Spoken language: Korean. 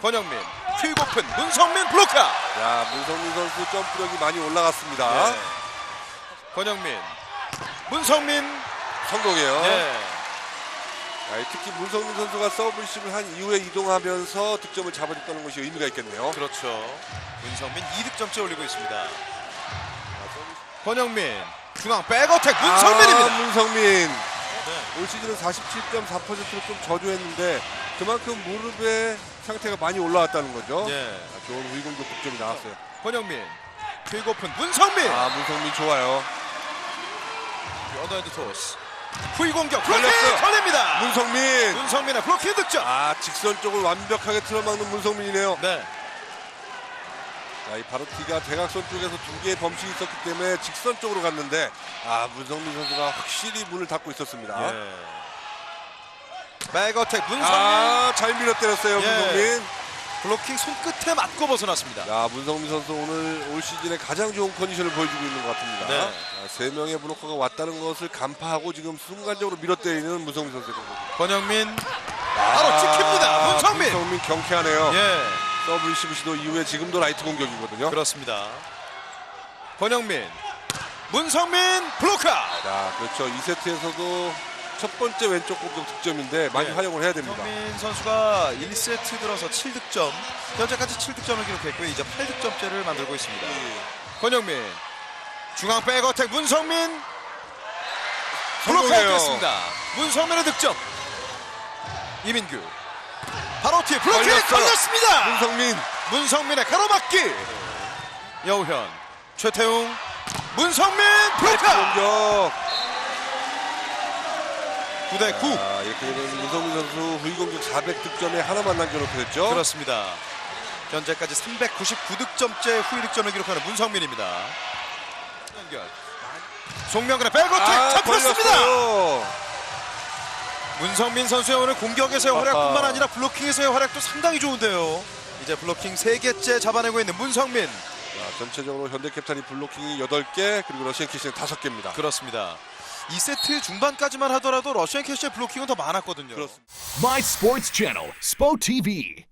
권영민 퀵오픈 문성민 블로커 야 문성민 선수 점프력이 많이 올라갔습니다. 네. 권영민 문성민 성공이에요. 네. 아, 특히 문성민 선수가 서브 리시브를 한 이후에 이동하면서 득점을 잡아줬다는 것이 의미가 있겠네요. 그렇죠 문성민 2득점째 올리고 있습니다 권영민 중앙 백어택 문성민입니다 아, 문성민. 네. 올 시즌은 47.4%로 좀 저조했는데 그만큼 무릎의 상태가 많이 올라왔다는 거죠. 예. 아, 좋은 우위공격 득점이 나왔어요. 권영민 퀵오픈 문성민 아 문성민 좋아요. 어드핸드 토스 후위 공격 걸렸어요. 걸립니다 문성민. 문성민의 블로킹 득점 아 직선 쪽을 완벽하게 틀어막는 문성민이네요. 네. 자, 이 바로 티가 대각선 쪽에서 두 개의 범실이 있었기 때문에 직선 쪽으로 갔는데 아 문성민 선수가 확실히 문을 닫고 있었습니다. 예. 백어택 문성민 아 잘 밀어 때렸어요 예. 문성민. 블로킹 손끝에 맞고 벗어났습니다 야 문성민 선수 오늘 올 시즌에 가장 좋은 컨디션을 보여주고 있는 것 같습니다. 네. 자, 세 명의 블로커가 왔다는 것을 간파하고 지금 순간적으로 밀어 때리는 문성민 선수의 공격입니다. 권영민 바로 찍힙니다. 문성민. 문성민 경쾌하네요. 예 서브 리시브 시도 이후에 지금도 라이트 공격이거든요. 그렇습니다 권영민 문성민 블로커 자, 그렇죠. 2세트에서도 첫 번째 왼쪽 공격 득점인데 많이 네. 활용을 해야 됩니다. 권민 선수가 1세트 들어서 7득점 현재까지 7득점을 기록했고요 이제 8득점째를 만들고 있습니다 권영민 중앙 백어택 문성민. 됐습니다 문성민의 득점 이민규 바로 뒤에 걸렸어요. 걸렸습니다 문성민 문성민의 가로막기 여우현 최태웅 문성민 공격. 9대 9 아, 이렇게 되면 문성민 선수 후위 공격 400득점에 하나만 남겨놓게 됐죠. 그렇습니다 현재까지 399득점째 후위 득점을 기록하는 문성민입니다 송명근의 백어택 아, 잡혔습니다 걸렸어요. 문성민 선수의 오늘 공격에서의 아하. 활약뿐만 아니라 블로킹에서의 활약도 상당히 좋은데요 이제 블로킹 3개째 잡아내고 있는 문성민 자, 전체적으로 현대캐피탈이 블로킹이 8개 그리고 러시안 키스는 5개입니다. 그렇습니다 2세트 중반까지만 하더라도 러시안 캐시의 블로킹은 더 많았거든요 그렇습니다. My Sports Channel, SPO TV.